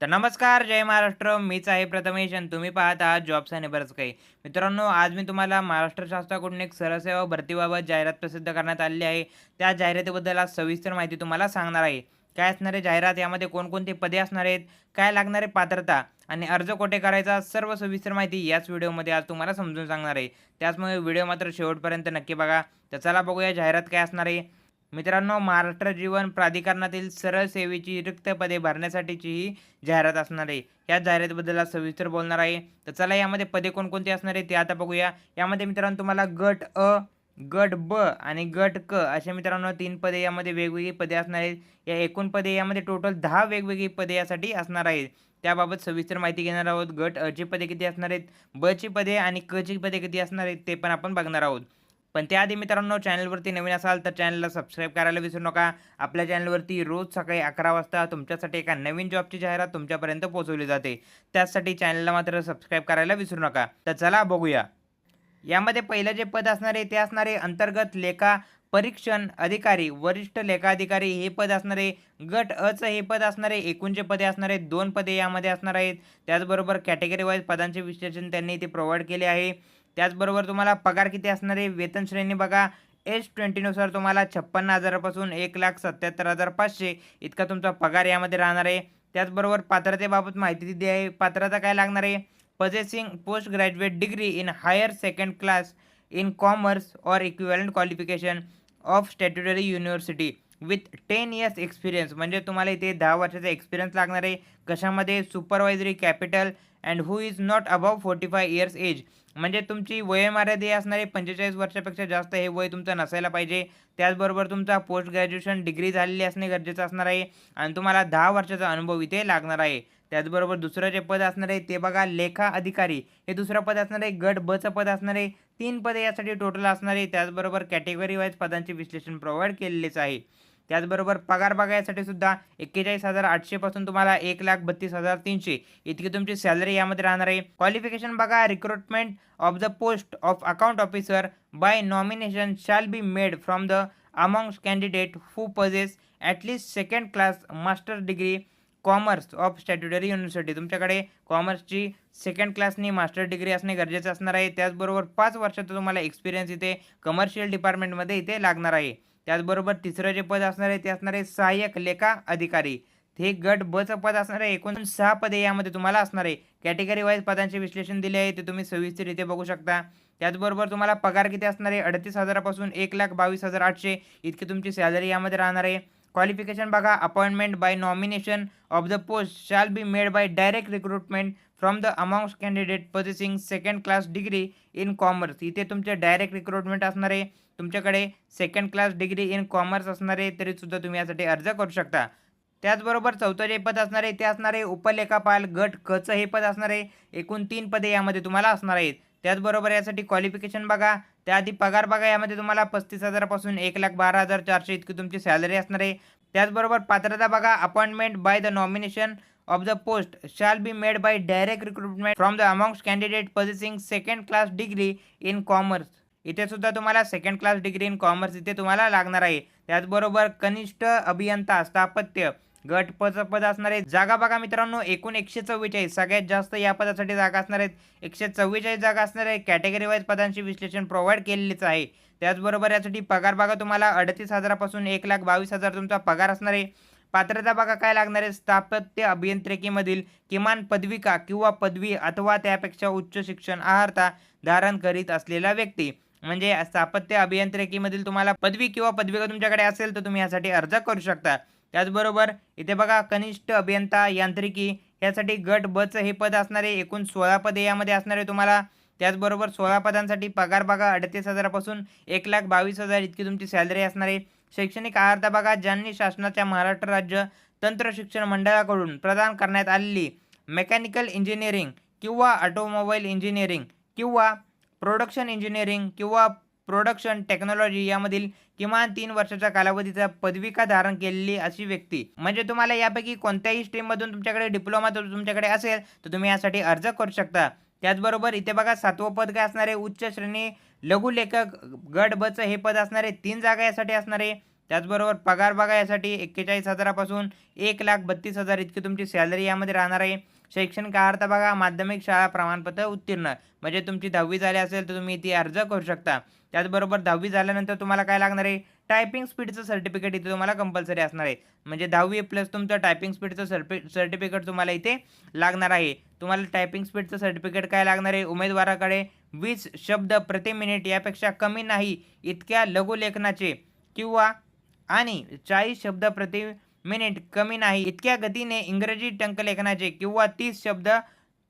तर नमस्कार जय महाराष्ट्र. मीच आहे प्रथमेश आणि तुम्ही पाहत आहात जॉब्स आणि बरंच काही. मित्रांनो आज मी तुम्हाला महाराष्ट्र शासनाकडून एक सरसेवा भरतीबाबत जाहिरात प्रसिद्ध करण्यात आलेली आहे. त्या जाहिरातीबद्दल आज सविस्तर माहिती तुम्हाला सांगणार आहे. काय असणारे जाहिरात यामध्ये कोणकोणती पदे असणार आहेत काय लागणारे पात्रता आणि अर्ज कोठे करायचा सर्व सविस्तर माहिती याच व्हिडिओमध्ये आज तुम्हाला समजून सांगणार आहे. त्याचमुळे व्हिडिओ मात्र शेवटपर्यंत नक्की बघा. तर चला बघूया जाहिरात काय असणार आहे. मित्रांनो महाराष्ट्र जीवन प्राधिकरणातील सरळ सेवेची रिक्त पदे भरण्यासाठीची ही जाहिरात असणार आहे. या जाहिरातीबद्दल सविस्तर बोलणार आहे. तर चला यामध्ये पदे कोणकोणती असणार आहे ते आता बघूया. यामध्ये मित्रांनो तुम्हाला गट अ गट ब आणि गट क अशा मित्रांनो तीन पदे यामध्ये वेगवेगळी पदे असणार आहेत. या एकूण पदे यामध्ये टोटल दहा वेगवेगळी पदे यासाठी असणार आहेत. त्याबाबत सविस्तर माहिती घेणार आहोत. गट अ ची पदे किती असणार आहेत? ब ची पदे आणि क ची पदे किती असणार आहेत ते पण आपण बघणार आहोत. पण त्याआधी मित्रांनो चॅनलवरती नवीन असाल तर चॅनलला सबस्क्राईब करायला विसरू नका. आपल्या चॅनलवरती रोज सकाळी अकरा वाजता तुमच्यासाठी एका नवीन जॉबची जाहिरात तुमच्यापर्यंत पोहोचवली जाते. त्यासाठी चॅनलला मात्र सबस्क्राईब करायला विसरू नका. तर चला बघूया. यामध्ये पहिलं जे पद असणारे ते असणारे अंतर्गत लेखा परीक्षण अधिकारी वरिष्ठ लेखाधिकारी हे पद असणारे गट अचं हे पद असणारे एकूण जे पदे असणार आहेत दोन पदे यामध्ये असणार आहेत. त्याचबरोबर कॅटेगरी वाईज पदांचे विश्लेषण त्यांनी इथे प्रोव्हाइड केले आहे. त्याचबरोबर तुम्हाला पगार किती असणार आहे? वेतन श्रेणी बघा. एज ट्वेंटीनुसार तुम्हाला छप्पन्न हजारापासून एक लाख सत्याहत्तर हजार पाचशे इतका तुमचा पगार यामध्ये राहणार आहे. त्याचबरोबर पात्रतेबाबत माहिती दिली आहे. पात्रता काय लागणार आहे? Possessing post graduate degree in higher second class in commerce or equivalent qualification of statutory university with ten years experience म्हणजे तुम्हाला इथे दहा वर्षाचा एक्सपिरियन्स लागणार आहे. कशामध्ये? Supervisory capital and who is not above forty five years age म्हणजे तुमची वयोमर्यादा असणारे पंचेचाळीस वर्षापेक्षा जास्त हे वय तुमचं नसायला पाहिजे. त्याचबरोबर तुमचा पोस्ट ग्रॅज्युएशन डिग्री झालेली असणे गरजेचं असणार आहे आणि तुम्हाला दहा वर्षाचा अनुभव इथे लागणार आहे. त्याचबरोबर दुसरं जे पद असणार आहे ते बघा लेखा अधिकारी. हे दुसरं पद असणार आहे गट बचं पद असणार आहे. तीन पदे यासाठी टोटल असणार आहे. त्याचबरोबर कॅटेगरी वाईज पदांचे विश्लेषण प्रोव्हाइड केलेलेच आहे. त्याचबरोबर पगार बघायसाठी सुद्धा एक्केचाळीस हजार आठशेपासून तुम्हाला एक लाख बत्तीस हजार तीनशे इतकी तुमची सॅलरी यामध्ये राहणार आहे. क्वालिफिकेशन बघा recruitment of the post of account officer by nomination shall be made from the amongst candidate who possess at least second class master degree commerce of statutory university तुमच्याकडे कॉमर्सची सेकंड क्लासनी मास्टर डिग्री असणे गरजेचं असणार आहे. त्याचबरोबर पाच वर्षाचा तुम्हाला एक्सपिरियन्स इथे कमर्शियल डिपार्टमेंटमध्ये इथे लागणार आहे. त्याचबरोबर तिसरं जे पद असणार आहे ते असणार आहे सहाय्यक लेखा अधिकारी. हे गट बचं पद असणार आहे एकूण सहा पदे यामध्ये तुम्हाला असणार आहे. कॅटेगरी वाईज पदांचे विश्लेषण दिले आहे ते तुम्ही सविस्तर इथे बघू शकता. त्याचबरोबर तुम्हाला पगार किती असणार आहे अडतीस हजारापासून एक लाख बावीस हजार आठशे. इतकी तुमची सॅलरी यामध्ये राहणार आहे. क्वालिफिकेशन बघा appointment by nomination of the post shall be made by direct recruitment from the amount candidate possessing second class degree in commerce इथे तुमचे डायरेक्ट रिक्रुटमेंट असणार आहे. तुमच्याकडे second class degree in commerce असणार आहे तरीसुद्धा तुम्ही यासाठी अर्ज करू शकता. त्याचबरोबर चौथं जे पद असणार आहे ते असणार आहे उपलेखापाल गट कचं हे पद असणार आहे. एकूण तीन पदे यामध्ये तुम्हाला असणार आहेत. त्याचबरोबर यासाठी क्वालिफिकेशन बघा. त्याआधी पगार बघा यामध्ये तुम्हाला पस्तीस हजारापासून एक लाख बारा हजार चारशे इतकी तुमची सॅलरी असणार आहे. त्याचबरोबर पात्रता बघा. Appointment by the nomination of the post shall be made by direct recruitment from the amongst candidate possessing second class degree in commerce इथे सुद्धा तुम्हाला second class degree in commerce इथे तुम्हाला लागणार आहे. त्याचबरोबर कनिष्ठ अभियंता स्थापत्य गट पद पद असणार आहे जागा बघा मित्रांनो एकूण एकशे चव्वेचाळीस सगळ्यात जास्त या पदासाठी जागा असणार आहेत. एकशे चव्वेचाळीस जागा असणार आहे. कॅटेगरी वाईज पदांचे विश्लेषण प्रोव्हाइड केलेलेच आहे. त्याचबरोबर यासाठी पगार बघा तुम्हाला अडतीस हजारापासून एक लाख बावीस हजार तुमचा पगार असणार आहे. पात्रता बघा काय लागणार आहे. स्थापत्य अभियांत्रिकीमधील किमान पदविका किंवा पदवी अथवा त्यापेक्षा उच्च शिक्षण आहारता धारण करीत असलेला व्यक्ती. म्हणजे स्थापत्य अभियांत्रिकीमधील तुम्हाला पदवी किंवा पदविका तुमच्याकडे असेल तर तुम्ही यासाठी अर्ज करू शकता. त्याचबरोबर इथे बघा कनिष्ठ अभियंता यांत्रिकी यासाठी गट बच हे पद असणारे एकूण सोळा पदे यामध्ये असणारे तुम्हाला. त्याचबरोबर सोळा पदांसाठी पगार बघा अडतीस हजारापासून एक लाख बावीस हजार इतकी तुमची सॅलरी असणार आहे. शैक्षणिक आहारता बघा ज्यांनी शासनाच्या महाराष्ट्र राज्य तंत्र शिक्षण मंडळाकडून प्रदान करण्यात आलेली मेकॅनिकल इंजिनिअरिंग किंवा ऑटोमोबाईल इंजिनिअरिंग किंवा प्रोडक्शन इंजिनिअरिंग किंवा प्रोडक्शन टेक्नॉलॉजी यामधील किमान तीन वर्षाच्या कालावधीचा पदविका धारण केलेली अशी व्यक्ती. म्हणजे तुम्हाला यापैकी कोणत्याही स्ट्रीममधून तुमच्याकडे डिप्लोमा जर तुमच्याकडे असेल तर तुम्ही यासाठी अर्ज करू शकता. त्याचबरोबर इथे बघा सातवं पद काय असणार आहे? उच्च श्रेणी लघुलेखक गट बचं हे पद असणार आहे तीन जागा यासाठी असणार. आहे त्याचबरोबर पगार बघा यासाठी एक्केचाळीस हजारापासून एक लाख बत्तीस हजार इतकी तुमची सॅलरी यामध्ये राहणार आहे. शैक्षणिक अर्हता बघा माध्यमिक शाळा प्रमाणपत्र उत्तीर्ण. म्हणजे तुमची दहावी झाली असेल तर तुम्ही ती अर्ज करू शकता. त्याचबरोबर दहावी झाल्यानंतर तुम्हाला काय लागणार आहे? टायपिंग स्पीडचं सर्टिफिकेट इथे तुम्हाला कंपल्सरी असणार आहे. म्हणजे दहावी प्लस तुमचं टायपिंग स्पीडचं सर्पि सर्टिफिकेट तुम्हाला इथे लागणार आहे. तुम्हाला टायपिंग स्पीडचं सर्टिफिकेट काय लागणार आहे? उमेदवाराकडे वीस शब्द प्रति मिनिट यापेक्षा कमी नाही इतक्या लघुलेखनाचे किंवा आणि चाळीस शब्द प्रति मिनिट कमी नाही इतक्या गतीने इंग्रजी टंकलेखनाचे किंवा तीस शब्द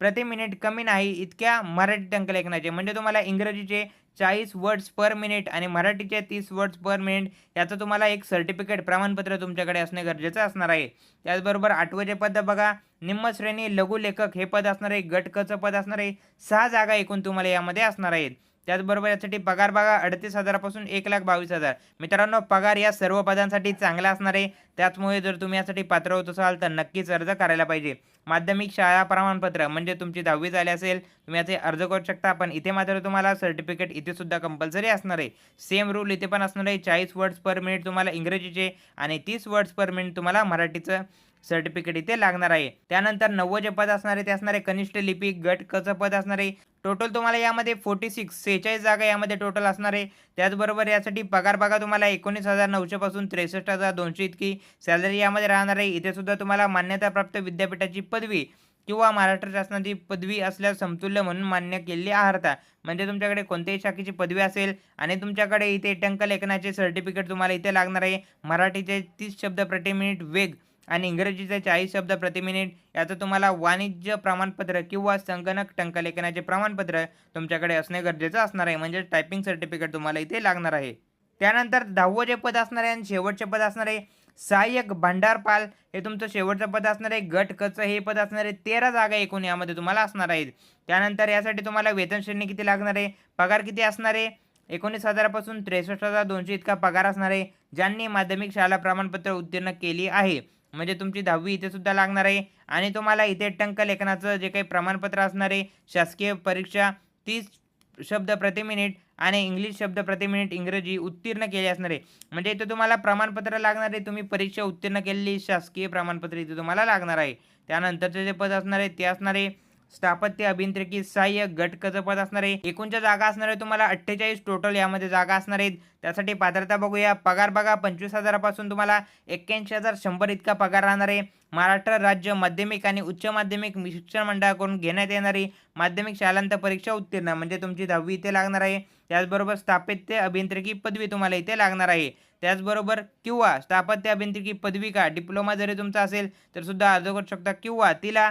प्रति मिनिट कमी नाही इतक्या मराठी टंकलेखनाचे म्हणजे तुम्हाला इंग्रजीचे चाळीस वर्ड्स पर मिनिट आणि मराठीचे तीस वर्ड्स पर मिनिट याचं तुम्हाला एक सर्टिफिकेट प्रमाणपत्र तुमच्याकडे असणे गरजेचं असणार आहे. त्याचबरोबर आठवचे पद बघा. निम्मश्रेणी लघुलेखक हे पद असणार आहे. गटकचं पद असणार आहे. सहा जागा एकूण तुम्हाला यामध्ये असणार आहेत. त्याचबरोबर यासाठी पगार बघा अडतीस हजारापासून एक लाख बावीस हजार. मित्रांनो पगार या सर्व पदांसाठी चांगला असणार आहे. त्याचमुळे जर तुम्ही यासाठी पात्र होत असाल तर नक्कीच अर्ज करायला पाहिजे. माध्यमिक शाळा प्रमाणपत्र म्हणजे तुमची दहावी झाली असेल तुम्ही याचे अर्ज करू शकता पण इथे मात्र तुम्हाला सर्टिफिकेट इथे सुद्धा कंपल्सरी असणार आहे. सेम रूल इथे पण असणार आहे. चाळीस वर्ड्स पर मिनिट तुम्हाला इंग्रजीचे आणि तीस वर्ड्स पर मिनिट तुम्हाला मराठीचं सर्टिफिकेट इथे लागणार आहे. त्यानंतर नव्वद जे पद असणार आहे ते असणार आहे कनिष्ठ लिपी गट कचं पद असणार आहे. टोटल तुम्हाला यामध्ये फोर्टी सिक्स सेहेचाळीस जागा यामध्ये टोटल असणार आहे. त्याचबरोबर यासाठी पगार बघा तुम्हाला एकोणीस हजार नऊशेपासून त्रेसष्ट हजार दोनशे इतकी सॅलरी यामध्ये राहणार आहे. इथेसुद्धा तुम्हाला मान्यताप्राप्त विद्यापीठाची पदवी किंवा महाराष्ट्र शासनाची पदवी असल्यास समतुल्य म्हणून मान्य केलेली आहारता म्हणजे तुमच्याकडे कोणत्याही शाखेची पदवी असेल आणि तुमच्याकडे इथे टंकलेखनाचे सर्टिफिकेट तुम्हाला इथे लागणार आहे. मराठीचे तीस शब्द प्रति मिनिट वेग आणि इंग्रजीचा चाळीस शब्द प्रति मिनिट याचं तुम्हाला वाणिज्य प्रमाणपत्र किंवा संगणक टंकलेखनाचे प्रमाणपत्र तुमच्याकडे असणे गरजेचं असणार आहे. म्हणजे टायपिंग सर्टिफिकेट तुम्हाला इथे लागणार आहे. त्यानंतर दहावं जे पद असणार आहे आणि शेवटचे पद असणार आहे सहाय्यक भंडारपाल. हे तुमचं शेवटचं पद असणार आहे. गट कच हे पद असणार आहे. तेरा जागा एकूण यामध्ये तुम्हाला असणार आहेत. त्यानंतर यासाठी तुम्हाला वेतन श्रेणी किती लागणार आहे? पगार किती असणार आहे? एकोणीस हजारापासून त्रेसष्ट हजार दोनशे इतका पगार असणार आहे. ज्यांनी माध्यमिक शाळा प्रमाणपत्र उत्तीर्ण केली आहे. म्हणजे तुमची दहावी इथे सुद्धा लागणार आहे. आणि तुम्हाला इथे टंक लेखनाचं जे काही प्रमाणपत्र असणार आहे शासकीय परीक्षा तीस शब्द प्रति मिनिट आणि इंग्लिश शब्द प्रति मिनिट इंग्रजी उत्तीर्ण केले असणार आहे. म्हणजे इथे तुम्हाला प्रमाणपत्र लागणार आहे तुम्ही परीक्षा उत्तीर्ण केलेली शासकीय प्रमाणपत्र इथे तुम्हाला लागणार आहे. त्यानंतरचे जे पद असणार आहे ते असणार आहे स्थापत्य अभियांत्रिकी सहाय्य गटकचं पद असणार आहे? एकूणच्या जागा असणार आहे तुम्हाला अठ्ठेचाळीस टोटल यामध्ये जागा असणार आहेत. त्यासाठी पात्रता बघूया. पगार बघा. पंचवीस हजारापासून तुम्हाला एक्क्याऐंशी हजार शंभर इतका पगार राहणार आहे. महाराष्ट्र राज्य माध्यमिक आणि उच्च माध्यमिक शिक्षण मंडळाकडून घेण्यात येणारी माध्यमिक शालांत परीक्षा उत्तीर्ण म्हणजे तुमची दहावी इथे लागणार आहे. त्याचबरोबर स्थापत्य अभियांत्रिकी पदवी तुम्हाला इथे लागणार आहे. त्याचबरोबर किंवा स्थापत्य अभियांत्रिकी पदविका डिप्लोमा जरी तुमचा असेल तर सुद्धा अर्ज करू शकता. किंवा तिला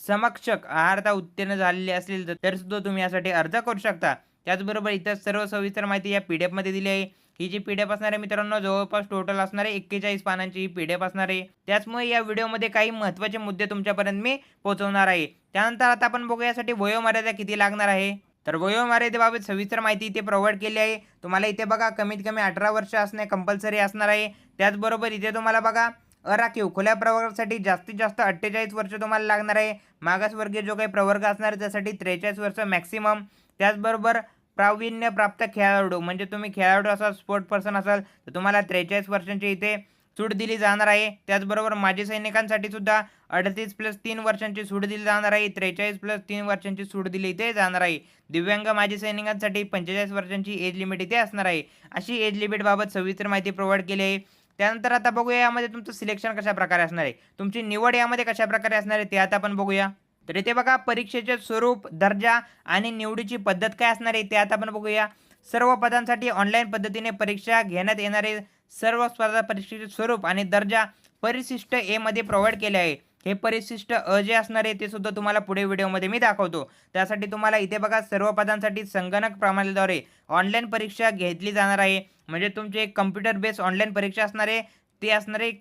समक्षक आहारता उत्तीर्ण झालेली असेल तर सुद्धा तुम्ही यासाठी अर्ज करू शकता. त्याचबरोबर इतर सर्व सविस्तर माहिती या पी डी एफमध्ये दिली आहे. ही जी पी डी एफ असणार आहे मित्रांनो जवळपास टोटल असणार आहे एक्केचाळीस पानांची ही पी डी एफ असणार आहे. त्याचमुळे या व्हिडिओमध्ये काही महत्त्वाचे मुद्दे तुमच्यापर्यंत मी पोहोचवणार आहे. त्यानंतर आता आपण बघूया यासाठी वयोमर्यादा किती लागणार आहे. तर वयोमर्यादेबाबत सविस्तर माहिती इथे प्रोव्हाइड केली आहे. तुम्हाला इथे बघा कमीत कमी अठरा वर्ष असणे कंपल्सरी असणार आहे. त्याचबरोबर इथे तुम्हाला बघा राखीव. खुल्या प्रवर्गासाठी जास्तीत जास्त अठ्ठेचाळीस वर्ष तुम्हाला लागणार आहे. मागासवर्गीय जो काही प्रवर्ग असणार आहे त्यासाठी त्रेचाळीस वर्ष मॅक्सिमम त्याचबरोबर प्रावीण्य प्राप्त खेळाडू म्हणजे तुम्ही खेळाडू असाल स्पोर्ट पर्सन असाल तर तुम्हाला त्रेचाळीस वर्षांची इथे सूट दिली जाणार आहे. त्याचबरोबर माजी सैनिकांसाठी सुद्धा अडतीस प्लस तीन वर्षांची सूट दिली जाणार आहे. त्रेचाळीस प्लस तीन वर्षांची सूट दिली इथे जाणार आहे. दिव्यांग माजी सैनिकांसाठी पंचेचाळीस वर्षांची एज लिमिट इथे असणार आहे. अशी एज लिमिटबाबत सविस्तर माहिती प्रोव्हाइड केली आहे. त्यानंतर आता बघूया यामध्ये तुमचं सिलेक्शन कशा प्रकारे असणार आहे. तुमची निवड यामध्ये कशा प्रकारे असणार आहे ते आता आपण बघूया. तर इथे बघा परीक्षेचे स्वरूप दर्जा आणि निवडीची पद्धत काय असणार आहे ते आता आपण बघूया. सर्व पदांसाठी ऑनलाईन पद्धतीने परीक्षा घेण्यात येणारे सर्व स्पर्धा परीक्षेचे स्वरूप आणि दर्जा परिशिष्ट एमध्ये प्रोव्हाइड केले आहे. हे परिशिष्ट अ जे असणार आहे ते सुद्धा तुम्हाला पुढे व्हिडिओमध्ये मी दाखवतो. त्यासाठी तुम्हाला इथे बघा सर्व पदांसाठी संगणक प्रणालीद्वारे ऑनलाईन परीक्षा घेतली जाणार आहे. म्हणजे तुमचे एक कम्प्युटर बेस ऑनलाईन परीक्षा असणार आहे. ती असणार आहे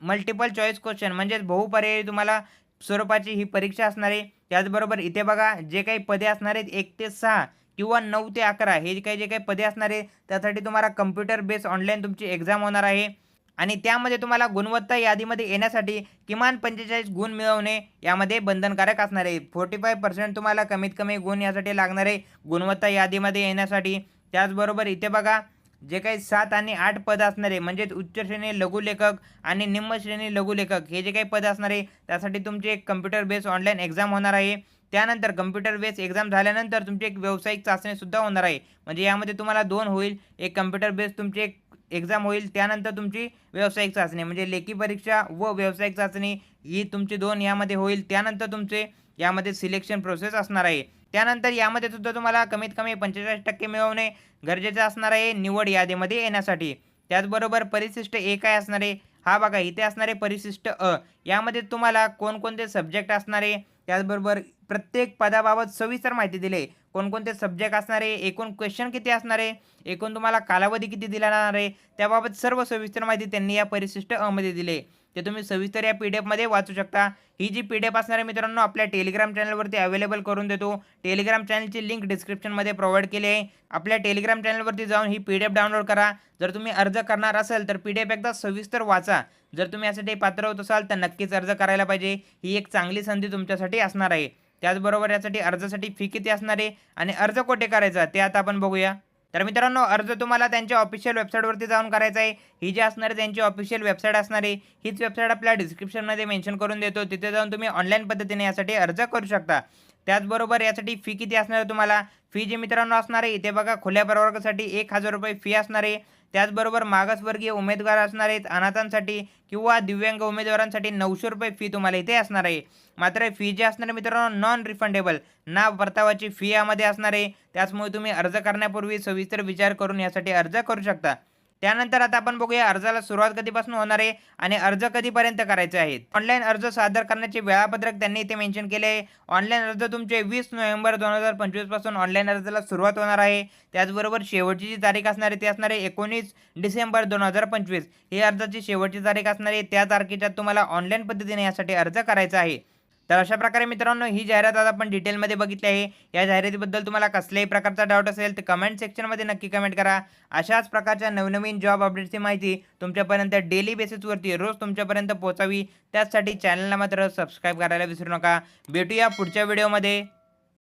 मल्टिपल चॉईस क्वेश्चन म्हणजेच बहुपर्यायी तुम्हाला स्वरूपाची ही परीक्षा असणार आहे. त्याचबरोबर इथे बघा जे काही पदे असणार आहेत एक ते सहा किंवा नऊ ते अकरा हे जे काही जे काही पदे असणार आहे त्यासाठी तुम्हाला कम्प्युटर बेस ऑनलाईन तुमची एक्झाम होणार आहे. आणि त्यामध्ये तुम्हाला गुणवत्ता यादीमध्ये येण्यासाठी किमान पंचेचाळीस गुण मिळवणे यामध्ये बंधनकारक असणार आहे. फोर्टी फाय पर्सेंट तुम्हाला कमीत कमी गुण यासाठी लागणार आहे. गुणवत्ता यादीमध्ये येण्यासाठी. त्याचबरोबर इथे बघा जे काही सात आणि आठ पद असणारे म्हणजेच उच्च श्रेणी लघुलेखक आणि निम्नश्रेणी लघुलेखक हे जे काही पद असणार आहे त्यासाठी तुमची एक कम्प्युटर बेस ऑनलाईन एक्झाम होणार आहे. त्यानंतर कम्प्युटर बेस एक्झाम झाल्यानंतर तुमची एक व्यावसायिक चाचणीसुद्धा होणार आहे. म्हणजे यामध्ये तुम्हाला दोन होईल. एक कम्प्युटर बेस तुमची एक एक्झाम होईल त्यानंतर तुमची व्यावसायिक चाचणी. म्हणजे लेखी परीक्षा व व्यावसायिक चाचणी ही तुमची दोन यामध्ये होईल. त्यानंतर तुमचे यामध्ये सिलेक्शन प्रोसेस असणार आहे. त्यानंतर यामध्ये सुद्धा तुम्हाला कमीत कमी पंचेचाळीस टक्के मिळवणे गरजेचं असणार आहे निवड यादीमध्ये येण्यासाठी. त्याचबरोबर परिशिष्ट ए काय असणार आहे? हा बघा इथे असणारे परिशिष्ट अ. यामध्ये तुम्हाला कोणकोणते सब्जेक्ट असणारे त्याचबरोबर प्रत्येक पदाबाबत सविस्तर माहिती दिली. आहे कोणकोणते सब्जेक्ट असणार आहे एकूण क्वेश्चन किती असणार आहे एकूण तुम्हाला कालावधी किती दिला जाणार आहे त्याबाबत सर्व सविस्तर माहिती त्यांनी या परिशिष्ट अमध्ये दिले ते तुम्ही सविस्तर या पी डी एफमध्ये वाचू शकता. ही जी पी डी एफ असणार आहे मित्रांनो आपल्या टेलिग्राम चॅनलवरती अवेलेबल करून देतो. टेलिग्राम चॅनलची लिंक डिस्क्रिप्शनमध्ये प्रोव्हाइड केली आहे. आपल्या टेलिग्राम चॅनलवरती जाऊन ही पी डी एफ डाउनलोड करा. जर तुम्ही अर्ज करणार असाल तर पी डी एफ एकदा सविस्तर वाचा. जर तुम्ही यासाठी पात्र होत असाल तर नक्कीच अर्ज करायला पाहिजे. ही एक चांगली संधी तुमच्यासाठी असणार आहे. त्याचबरोबर यासाठी अर्जासाठी फी किती असणार आहे आणि अर्ज कोठे करायचा ते आता आपण बघूया. तर मित्रांनो अर्ज तुम्हाला त्यांच्या ऑफिशियल वेबसाईटवरती जाऊन करायचा आहे. ही जी असणार आहे त्यांची ऑफिशियल वेबसाईट असणार आहे. हीच वेबसाईट आपल्या डिस्क्रिप्शनमध्ये मेन्शन करून देतो. तिथे जाऊन तुम्ही ऑनलाईन पद्धतीने यासाठी अर्ज करू शकता. त्याचबरोबर यासाठी फी किती असणार आहे तुम्हाला? फी जी मित्रांनो असणार आहे इथे बघा खुल्या प्रवर्गासाठी एक हजार रुपये फी असणार आहे. त्याचबरोबर मागासवर्गीय उमेदवार असणार आहेत अनाथांसाठी किंवा दिव्यांग उमेदवारांसाठी नऊशे रुपये फी तुम्हाला इथे असणार आहे. मात्र फी जी असणार आहे मित्रांनो नॉन रिफंडेबल ना परतावाची फी यामध्ये असणार आहे. त्याचमुळे तुम्ही अर्ज करण्यापूर्वी सविस्तर विचार करून यासाठी अर्ज करू शकता. त्यानंतर आता आपण बघूया अर्जाला सुरुवात कधीपासून होणार आहे आणि अर्ज कधीपर्यंत करायचे आहेत. ऑनलाईन अर्ज सादर करण्याचे वेळापत्रक त्यांनी इथे मेन्शन केले आहे. ऑनलाईन अर्ज तुमचे वीस नोव्हेंबर दोन हजार पंचवीसपासून ऑनलाईन अर्जाला सुरुवात होणार आहे. त्याचबरोबर शेवटची जी तारीख असणार आहे ती असणार आहे एकोणीस डिसेंबर दोन हजार पंचवीस. ही अर्जाची शेवटची तारीख असणार आहे. त्या तारखेच्या तुम्हाला ऑनलाईन पद्धतीने यासाठी अर्ज करायचा आहे. तर अशा प्रकारे मित्रांनो ही जाहिरात आज आपण डिटेलमध्ये बघितली आहे. या जाहिरातीबद्दल तुम्हाला कसल्याही प्रकारचा डाऊट असेल तर कमेंट सेक्शनमध्ये नक्की कमेंट करा. अशाच प्रकारच्या नवनवीन जॉब अपडेट्सची माहिती तुमच्यापर्यंत डेली बेसिसवरती रोज तुमच्यापर्यंत पोहोचावी. त्यासाठी चॅनलला मात्र सबस्क्राईब करायला विसरू नका. भेटूया पुढच्या व्हिडिओमध्ये